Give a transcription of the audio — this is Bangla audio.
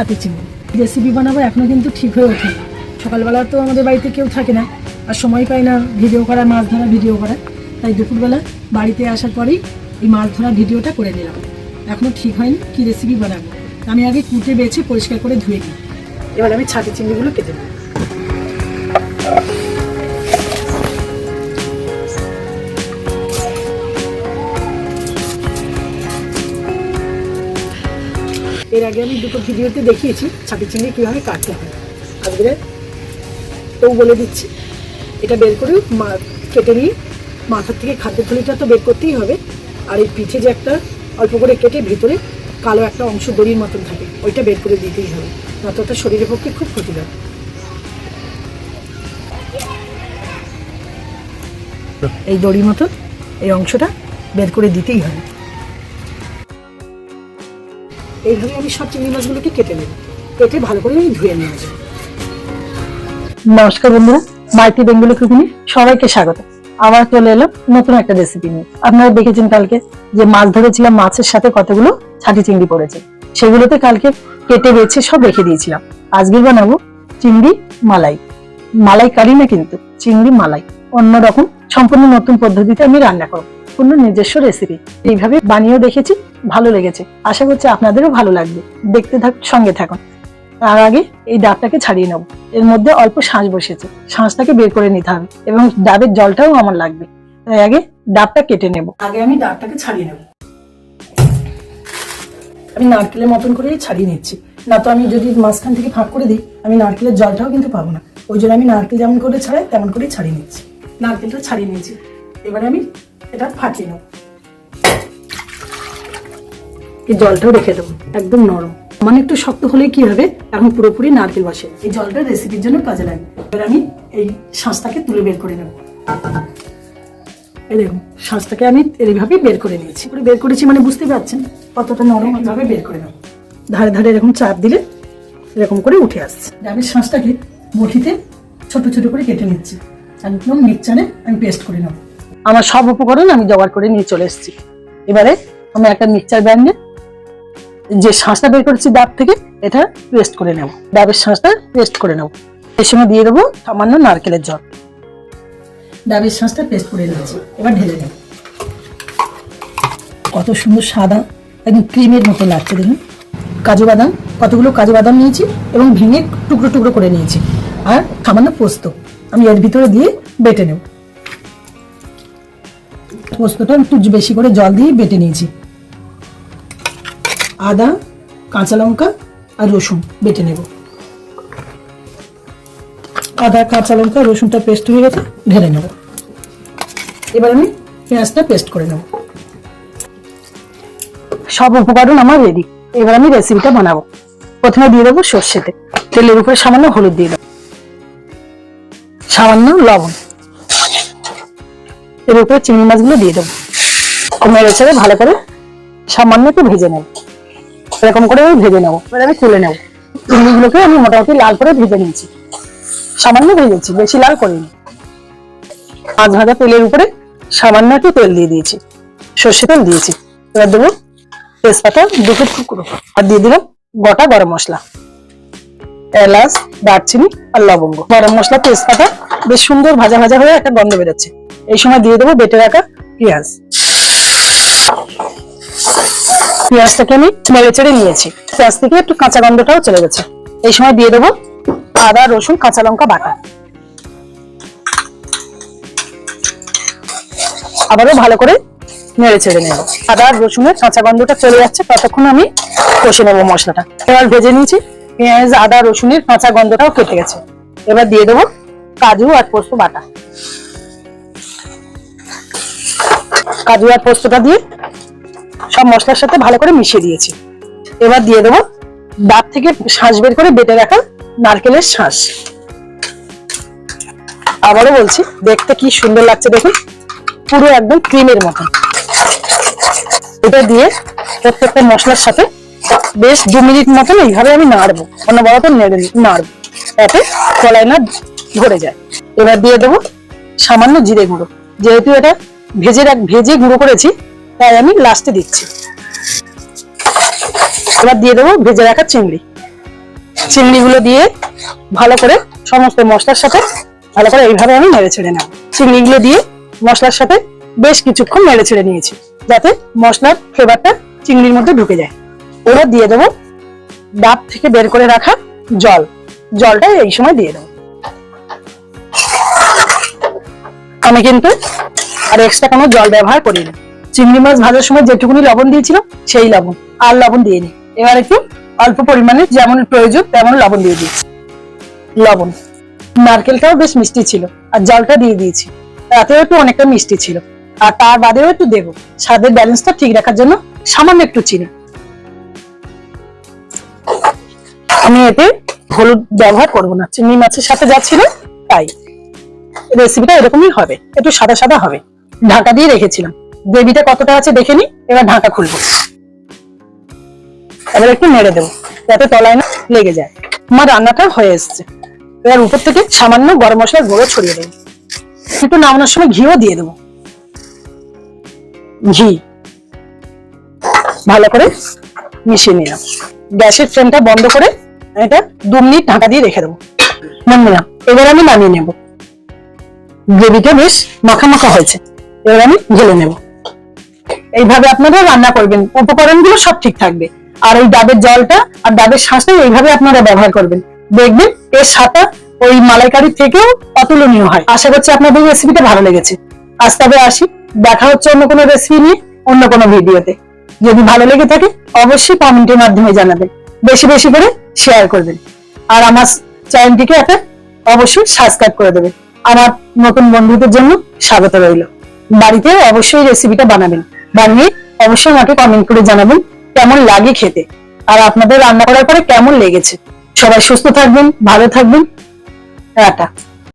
ছাতি ছিল রেসিপি বানাবো এখনও কিন্তু ঠিক হয়ে ওঠে সকালবেলা তো আমাদের বাড়িতে কেউ থাকে না, আর সময় পাই না ভিডিও করা মাছ ধরা ভিডিও করা তাই দুপুরবেলা বাড়িতে আসার পরেই এই মাছ ধরা ভিডিওটা করে নিলাম। এখনও ঠিক হয়নি, কি রেসিপি বানাবো? আমি আগে কুটে বেছে পরিষ্কার করে ধুয়ে নিই। এবার আমি ছাতি চিংড়িগুলো কেটে নেব আগে আমি দুটো ভিডিওতে দেখিয়েছি ছাতি চিংড়ি কীভাবে কাটতে হয়। আজকে তো বলে দিচ্ছি, এটা বের করে মা, কেটে নিয়ে মাথার থেকে খাদ্য থলিটা তো বের করতেই হবে, আর এই পিঠে যে একটা অল্প করে কেটে ভিতরে কালো একটা অংশ দড়ির মতন থাকে, ওইটা বের করে দিতেই হবে নয়তো ওটা শরীরের পক্ষে খুব ক্ষতিকর। এই দড়ির মতন এই অংশটা বের করে দিতেই হবে। এইভাবে আমি সব চিংড়ি মাছগুলোকে কেটে নেব। কেটে ভালো করে আমি ধুয়ে নিয়ে আসব নমস্কার বন্ধুরা, মাইতি বেঙ্গলি কুকিনি, সবাইকে স্বাগত। আবার চলে এলাম নতুন একটা রেসিপি নিয়ে। আপনারা দেখেছেন কালকে যে মাছ ধরেছিলাম, মাছের সাথে কতগুলো ছাটি চিংড়ি পড়েছে। সেগুলোতে কালকে কেটে বেছে সব রেখে দিয়েছিলাম। আজকে বানাবো চিংড়ি মালাই। মালাই কারি না কিন্তু, চিংড়ি মালাই। অন্যরকম, সম্পূর্ণ নতুন পদ্ধতিতে আমি রান্না করব। পূর্ণ নিজস্ব রেসিপি এইভাবে বানিয়েও দেখেছি, ভালো লেগেছে। আশা করছি আপনাদেরও ভালো লাগবে। দেখতে থাক, সঙ্গে থাকুন। তার আগে এই ডাবটাকে ছাড়িয়ে নেব। এর মধ্যে অল্প শাঁস বসেছে শাঁসটাকে বের করে নিতে হবে এবং ডাবের জলটাও আমার লাগবে। তাই আগে ডাবটা কেটে নেব। আগে আমি ডাবটাকে ছাড়িয়ে নেব। আমি নারকেলের মতন করে ছাড়িয়ে নিচ্ছি। না তো আমি যদি মাঝখান থেকে ফাঁক করে দিই, আমি নারকেলের জলটাও কিন্তু পাবো না। ওই জন্য আমি নারকেল যেমন করে ছাড়াই, তেমন করেই ছাড়িয়ে নিচ্ছি। নারকেলটা ছাড়িয়ে নিয়েছি। এবারে আমি এটা ফাটিয়ে নেব এই জলটাও রেখে দেবো, একদম নরম। মানে একটু শক্ত হলে কি হবে? এখন পুরোপুরি নারকেল বসে। এই জলটা রেসিপির জন্য কাজে লাগবে। এবার আমি এই শাঁসটাকে তুলে বের করে নেব। এই দেখুন, শাঁসটাকে আমি এইভাবে বের করে নিয়েছি। করে বের করেছি মানে বুঝতে পারছেন? কতটা নরম এইভাবে বের করে নেব। ধারে ধারে এরকম চাপ দিলে এরকম করে উঠে আসছে। ডাবের শাঁসটাকে বটিতে ছোট ছোট করে কেটে নিচ্ছি। একদম মিক্সচারে আমি পেস্ট করে নেব। আমার সব উপকরণ আমি জোগাড় করে নিয়ে চলে এসেছি। এবারে আমি একটা মিক্সচার ব্যান্ডে যে শাঁসটা বের করেছি ডাব থেকে, এটা পেস্ট করে নেব। ডাবের শাঁসটা পেস্ট করে নেব। এর সময় দিয়ে দেবো সামান্য নারকেলের জল। ডাবের শাঁসটা পেস্ট করে নিয়েছি। এবার ঢেলে নেব। কত সুন্দর সাদা, একদম ক্রিমের মতো লাগছে দেখুন। কাজু বাদাম, কতগুলো কাজু বাদাম নিয়েছি এবং ভেঙে টুকরো টুকরো করে নিয়েছি। আর সামান্য পোস্ত আমি এর ভিতরে দিয়ে বেটে নেব। পোস্তটা একটু বেশি করে জল দিয়ে বেটে নিয়েছি। আদা, কাঁচা লঙ্কা আর রসুন বেটে নেব। আদা, কাঁচা লঙ্কা, রসুনটা পেস্ট হয়ে গেছে, ঢেলে নেব। এবার আমি পেঁয়াজটা পেস্ট করে নেব। সব উপকরণ আমার রেডি এবার আমি রেসিপিটা বানাবো। প্রথমে দিয়ে দেবো সর্ষেতে তেলের উপরে সামান্য হলুদ দিয়ে দেবো। সামান্য লবণ। এর উপরে চিংড়ি মাছগুলো দিয়ে দেবো। মেরে ছেড়ে ভালো করে সামান্য একটু ভেজে নেব। এরকম করে আমি ভেজে নেব। এবার আমি তুলে নেব। চিংড়িগুলোকে আমি মোটামুটি লাল করে ভেজে নিয়েছি। সামান্য ভেজেছি বেশি লাল করিনি। মাছ ভাজা তেলের উপরে সামান্য একটু তেল দিয়ে দিয়েছি। সর্ষে তেল দিয়েছি। এবার দেবো তেজপাতা দুটো টুকরো। আর দিয়ে দিলাম গোটা গরম মশলা। এলাচ, দারচিনি আর লবঙ্গ। গরম মশলা, তেজপাতা, বেশ সুন্দর ভাজা ভাজা হয়ে একটা গন্ধ বেরোচ্ছে। এই সময় দিয়ে দেবো বেটে রাখা পেঁয়াজ। পেঁয়াজটাকে আমি নেড়ে চেড়ে নিয়েছি। পেঁয়াজ থেকে একটু কাঁচা গন্ধটাও চলে গেছে। এই সময় দিয়ে দেবো আদা, রসুন, কাঁচা লঙ্কা বাটা। আবারও ভালো করে নেড়ে চেড়ে নেব। আদা, রসুনের কাঁচা গন্ধটা চলে যাচ্ছে, ততক্ষণ আমি কষে নেব মশলাটা। এবার ভেজে নিয়েছি, পেঁয়াজ, আদা, রসুনের কাঁচা গন্ধটাও কেটে গেছে। এবার দিয়ে দেবো কাজু আর পোস্ত বাটা। কাজু আর পোস্তটা দিয়ে সব মশলার সাথে ভালো করে মিশিয়ে দিয়েছি। এবার দিয়ে দেবো ডাব থেকে শাঁস বের করে বেটে রাখা নারকেলের শাঁস আবারও বলছি, দেখতে কি সুন্দর লাগছে দেখুন, পুরো একদম ক্রিমের মতন এটা দিয়ে প্রত্যেকটা মশলার সাথে বেশ দু মিনিট মতন এইভাবে আমি নাড়বো, অনবরত নেড়ে নাড়বো, যাতে কলাই না ধরে যায়। এবার দিয়ে দেবো সামান্য জিরে গুঁড়ো, যেহেতু এটা ভেজে রাখ ভেজে গুঁড়ো করেছি, তাই আমি লাস্টে দিচ্ছি। এবার দিয়ে দেবো ভেজে রাখা চিংড়ি। চিংড়িগুলো দিয়ে ভালো করে সমস্ত মশলার সাথে ভালো করে এইভাবে আমি নেড়ে ছেড়ে নেব। চিংড়িগুলো দিয়ে মশলার সাথে বেশ কিছুক্ষণ নেড়ে ছেড়ে নিয়েছি, যাতে মশলার ফ্লেভারটা চিংড়ির মধ্যে ঢুকে যায়। ওরা দিয়ে দেবো ডাব থেকে বের করে রাখা জল। জলটা এই সময় দিয়ে দেবো। আমি কিন্তু আর এক্সট্রা কোনো জল ব্যবহার করিনি। চিংড়ি মাছ ভাজার সময় যেটুকুনি লবণ দিয়েছিল, সেই লবণ। আর লবণ দিয়ে নি এবার একটু অল্প পরিমাণে যেমন প্রয়োজন তেমন লবণ দিয়ে দিয়েছি। লবণ। নারকেলটাও বেশ মিষ্টি ছিল, আর জলটা দিয়ে দিয়েছি। রাতেও একটু অনেকটা মিষ্টি ছিল। আর তার বাদেও একটু দেবো। স্বাদের ব্যালেন্সটা ঠিক রাখার জন্য সামান্য একটু চিনি। আমি এতে হলুদ ব্যবহার করব না। চিংড়ি মাছের সাথে যা ছিল, তাই। রেসিপিটা এরকমই হবে। একটু সাদা সাদা হবে। ঢাকা দিয়ে রেখেছিলাম। গ্রেভিটা কতটা আছে দেখে নি, এবার ঢাকা খুলবো। এবার একটু নেড়ে দেবো, যাতে তলায় না লেগে যায়। আমার রান্নাটা হয়ে এসছে। এবার উপর থেকে সামান্য গরম মশলার গুঁড়ো ছড়িয়ে দেবো। একটু নামানোর সময় ঘিও দিয়ে দেবো। ঘি। ভালো করে মিশিয়ে নিলাম। গ্যাসের ফ্লেমটা বন্ধ করে এটা দু মিনিট ঢাকা দিয়ে রেখে দেবো। নিলাম। এবার আমি নামিয়ে নেব। গ্রেভিটা বেশ মাখা মাখা হয়েছে। এবার আমি ঢেলে নেব। এইভাবে আপনারা রান্না করবেন, উপকরণগুলো সব ঠিক থাকবে। আর ওই ডাবের জলটা আর ডাবের শাঁসটা এইভাবে আপনারা ব্যবহার করবেন। দেখবেন এর সাথে ওই মালাইকারির থেকেও অতুলনীয় হয়। আশা করছি আপনাদের রেসিপিটা ভালো লেগেছে। আজ তবে আসি, দেখা হচ্ছে অন্য কোনো রেসিপি নিয়ে, অন্য কোনো ভিডিওতে যদি ভালো লেগে থাকে, অবশ্যই কমেন্টের মাধ্যমে জানাবেন। বেশি বেশি করে শেয়ার করবেন। আর আমার চ্যানেলটিকে একটা অবশ্যই সাবস্ক্রাইব করে দেবেন। আমার নতুন বন্ধুদের জন্য স্বাগত রইল। বাড়িতে অবশ্যই রেসিপিটা বানাবেন। বানিয়ে অবশ্যই আমাকে কমেন্ট করে জানাবেন কেমন লাগে খেতে। আর আপনাদের রান্না করার পরে কেমন লেগেছে। সবাই সুস্থ থাকবেন, ভালো থাকবেন। টাটা।